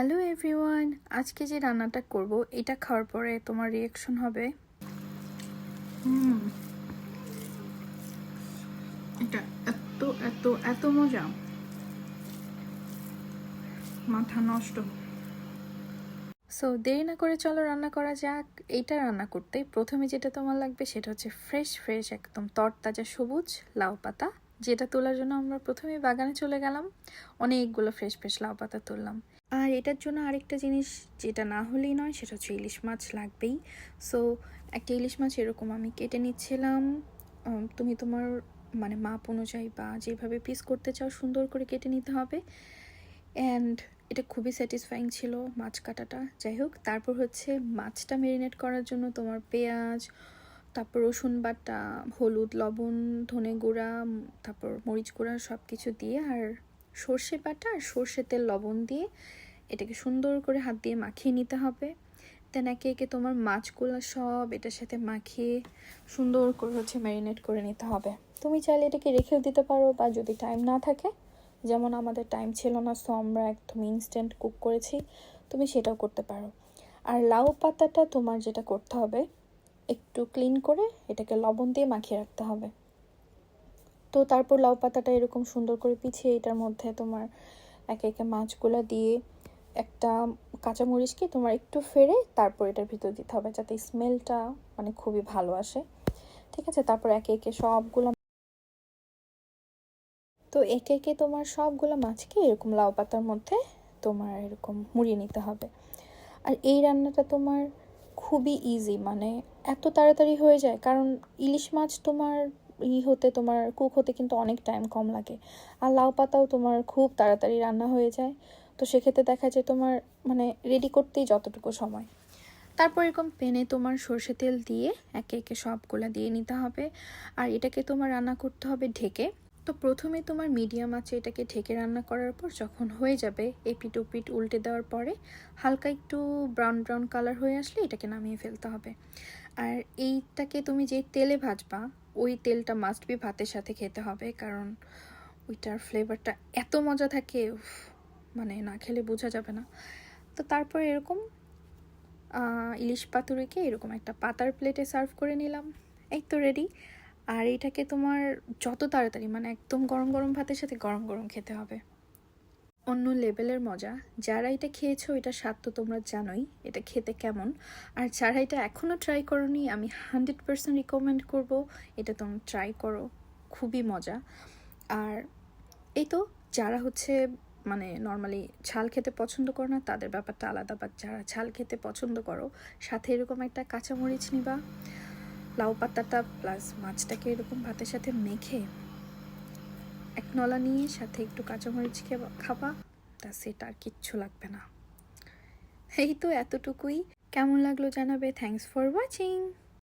Hello everyone আজকে যে রান্নাটা করব এটা খাওয়ার পরে তোমার রিয়াকশন হবে। এটা এত এত এত মজা। মাথা নষ্ট। সো দেরি না করে চলো রান্না করা যাক। এইটা রান্না করতে। প্রথমে যেটা তোমার লাগবে সেটা হচ্ছে ফ্রেশ ফ্রেশ একদম তরতাজা সবুজ লাউ পাতা। যেটা তোলার জন্য আমরা প্রথমে বাগানে চলে গেলাম, অনেকগুলো ফ্রেশ ফ্রেশ লাউ পাতা তুললাম। আর এটার জন্য আরেকটা জিনিস যেটা না হলেই নয়, সেটা হচ্ছে ইলিশ মাছ লাগবেই। সো একটা ইলিশ মাছ এরকম আমি কেটে নিচ্ছিলাম। তুমি তোমার মানে মাপ অনুযায়ী বা যেভাবে পিস করতে চাও সুন্দর করে কেটে নিতে হবে। অ্যান্ড এটা খুবই স্যাটিসফাইং ছিল মাছ কাটাটা। যাই হোক, তারপর হচ্ছে মাছটা মেরিনেট করার জন্য তোমার পেঁয়াজ তারপর রসুন বাটা, হলুদ, লবণ, ধনে গুঁড়া তারপর মরিচ গুঁড়া সব কিছু দিয়ে আর সর্ষে বাটা আর সর্ষে তেল লবণ দিয়ে এটাকে সুন্দর করে হাত দিয়ে মাখিয়ে নিতে হবে। দেন একে একে তোমার মাছগুলো সব এটার সাথে মাখিয়ে সুন্দর করে হচ্ছে ম্যারিনেট করে নিতে হবে। তুমি চাইলে এটাকে রেখেও দিতে পারো বা যদি টাইম না থাকে, যেমন আমাদের টাইম ছিল না সো আমরা একদম ইনস্ট্যান্ট কুক করেছি, তুমি সেটাও করতে পারো। আর লাউ পাতাটা তোমার যেটা করতে হবে একটু ক্লিন করে এটাকে লবণ দিয়ে মাখিয়ে রাখতে হবে। তো তারপর লাউ পাতাটা এরকম সুন্দর করে পিছিয়ে এটার মধ্যে তোমার একে একে মাছগুলো দিয়ে একটা কাঁচামরিচকে তোমার একটু ফেরে তারপর এটার ভিতর দিতে হবে যাতে স্মেলটা মানে খুবই ভালো আসে। ঠিক আছে? তারপর একে একে সবগুলো তো একে একে তোমার সবগুলো মাছকে এরকম লাউ পাতার মধ্যে তোমার এরকম মুড়িয়ে নিতে হবে। আর এই রান্নাটা তোমার খুবই ইজি মানে এত তাড়াতাড়ি হয়ে যায়? কারণ ইলিশ মাছ তোমার ই হতে, তোমার কুক হতে কিন্তু অনেক টাইম কম লাগে। আর লাউ পাতাও তোমার খুব তাড়াতাড়ি রান্না হয়ে যায়। তো সেক্ষেত্রে দেখা যায় তোমার মানে রেডি করতেই যতটুকু সময়। তারপর এরকম পেনে তোমার সর্ষে তেল দিয়ে একে একে সবগুলা দিয়ে নিতে হবে। আর এটাকে তোমার রান্না করতে হবে ঢেকে। তো প্রথমে তোমার মিডিয়াম আছে এটাকে ঢেকে রান্না করার পর যখন হয়ে যাবে এপিট ওপিট উল্টে দেওয়ার পরে হালকা একটু ব্রাউন ব্রাউন কালার হয়ে আসলে এটাকে নামিয়ে ফেলতে হবে। আর এইটাকে তুমি যে তেলে ভাজবা, ওই তেলটা মাস্ট বি ভাতের সাথে খেতে হবে, কারণ ওইটার ফ্লেভারটা এত মজা থাকে মানে না খেলে বোঝা যাবে না। তো তারপর এরকম ইলিশ পাতুরিকে এরকম একটা পাতার প্লেটে সার্ভ করে নিলাম। এই তো রেডি আর এটাকে তোমার যত তাড়াতাড়ি মানে একদম গরম গরম ভাতের সাথে গরম গরম খেতে হবে। অন্য লেভেলের মজা, যারা এটা খেয়েছো, এটা স্বাদ তো তোমরা জানোই, এটা খেতে কেমন। আর যারা এটা এখনও ট্রাই করোনি, আমি হান্ড্রেড পার্সেন্ট রিকমেন্ড করব, এটা তোমরা ট্রাই করো, খুবই মজা। আর এই তো, যারা হচ্ছে মানে নর্মালি ঝাল খেতে পছন্দ করো না, তাদের ব্যাপারটা আলাদা বা যারা ঝাল খেতে পছন্দ করো, সাথে এরকম একটা কাঁচামরিচ নিবা। লাউ পাতাটা প্লাস মাছটাকে এরকম ভাতের সাথে মেখে এক নলা নিয়ে সাথে একটু কাঁচামরিচ খেবা, তা সেটা আর কিচ্ছু লাগবে না। এই তো এতটুকুই। কেমন লাগল জানাবে? Thanks for watching